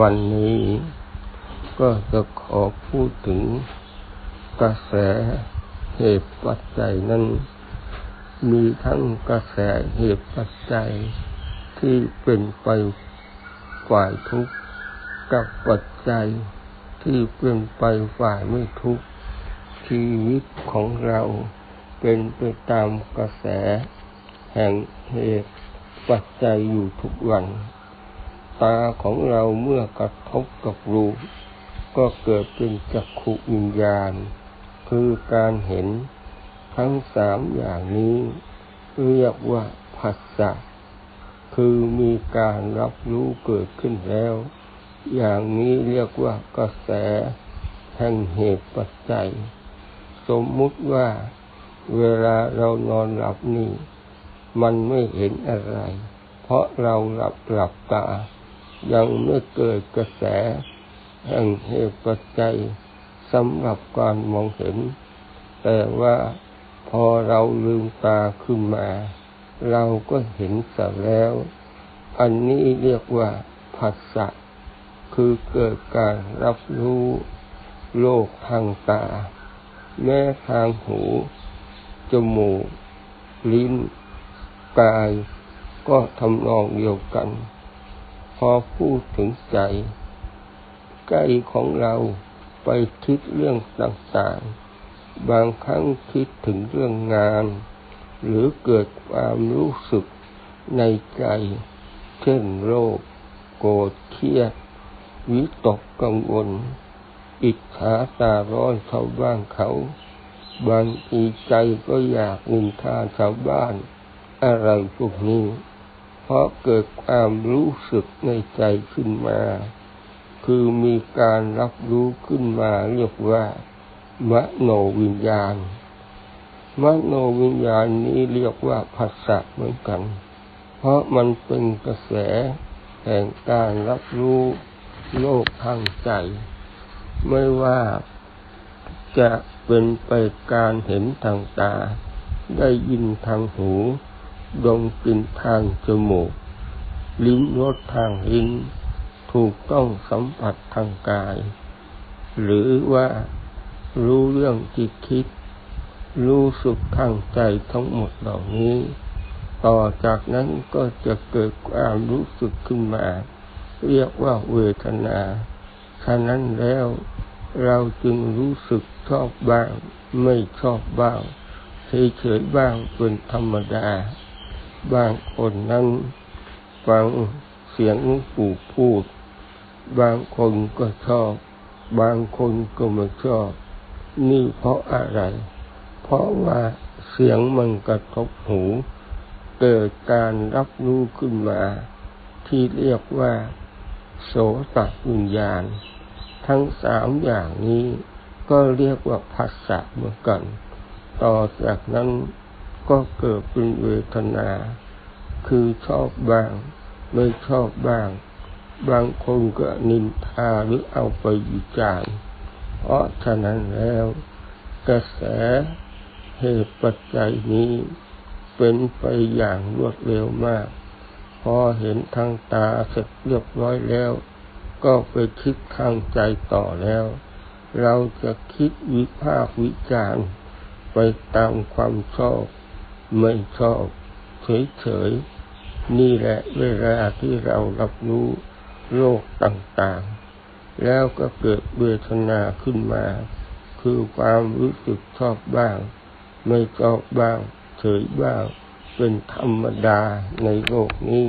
วันนี้ก็จะขอพูดถึงกระแสเหตุปัจจัยนั้น มีทั้งกระแสเหตุปัจจัยที่เป็นไปฝ่ายทุกข์กับปัจจัยที่เป็นไปฝ่ายไม่ทุกข์ชีวิตของเราเป็นไปตามกระแสแห่งเหตุปัจจัยอยู่ทุกวัน ตาของเราเมื่อกระทบกับรูป ก็เกิดเป็นจักขุวิญญาณ คือการเห็นทั้งสามอย่างนี้ เรียกว่าผัสสะคือมีการรับรู้เกิดขึ้นแล้ว อย่างนี้เรียกว่ากระแสแห่งเหตุปัจจัย สมมุติว่าเวลาเรานอนหลับนี่ มันไม่เห็นอะไร เพราะเราหลับหลับตา ยังไม่เกิดกระแส แห่งเหตุปัจจัยสำหรับการมองเห็น แต่ว่าพอเราลืมตาขึ้นมา เราก็เห็นสัแล้ว อันนี้เรียกว่าผัสสะคือเกิดการรับรู้โลกทางตา แม้ทางหู จมูก ลิ้น กาย ก็ทำนองเดียวกัน พอพูดถึงใจใจของเราไปคิดเรื่องต่างๆ บางครั้งคิดถึงเรื่องงาน หรือเกิดความรู้สึกในใจ เช่นโรค โกรธเครียด วิตกกังวล อิจฉาตาร้อนชาวบ้านเขา บางทีใจก็อยากนินทาชาวบ้าน อะไรพวกนี้ เพราะเกิดความรู้สึกในใจขึ้นมา คือมีการรับรู้ขึ้นมาเรียกว่ามโนวิญญาณ มโนวิญญาณนี้เรียกว่าภาษาเหมือนกัน เพราะมันเป็นกระแสแห่งการรับรู้โลกทางใจ ไม่ว่าจะเป็นไปการเห็นทางตา ได้ยินทางหู ดมกลิ่นทางจมูก ลิ้มรสทางลิ้น ถูกต้องสัมผัสทางกาย หรือว่ารู้เรื่องจิตคิด รู้สุขทางใจทั้งหมดเหล่านี้ ต่อจากนั้นก็จะเกิดความรู้สึกขึ้นมา เรียกว่าเวทนาฉะนั้นแล้วเราจึงรู้สึกชอบบ้าง ไม่ชอบบ้างเฉยๆบ้างเป็นธรรมดา บางคนนั้นฟังเสียงปู่พูด บางคนก็ชอบ บางคนก็ไม่ชอบ นี่เพราะอะไร เพราะว่าเสียงมันกระทบหู เกิดการรับรู้ขึ้นมา ที่เรียกว่า โสตวิญญาณ ทั้งสามอย่างนี้ก็เรียกว่าภาษาเหมือนกัน ต่อจากนั้น ก็เกิดเป็นเวทนา คือชอบบ้าง ไม่ชอบบ้าง บางคนก็นินทาหรือเอาไปวิจารณ์เพราะฉะนั้นแล้ว กระแสเหตุปัจจัยนี้เป็นไปอย่างรวดเร็วมาก พอเห็นทางตาเสร็จเรียบร้อยแล้ว ก็ไปคิดทางใจต่อแล้ว เราจะคิดวิพากวิจารณ์ไปตามความชอบ ไม่ชอบเฉยๆนี่แหละเวลาที่เรารับรู้โรคต่างๆ แล้วก็เกิดเวทนาขึ้นมา คือความรู้สึกชอบบ้าง ไม่ชอบบ้าง เฉยบ้าง เป็นธรรมดาในโลกนี้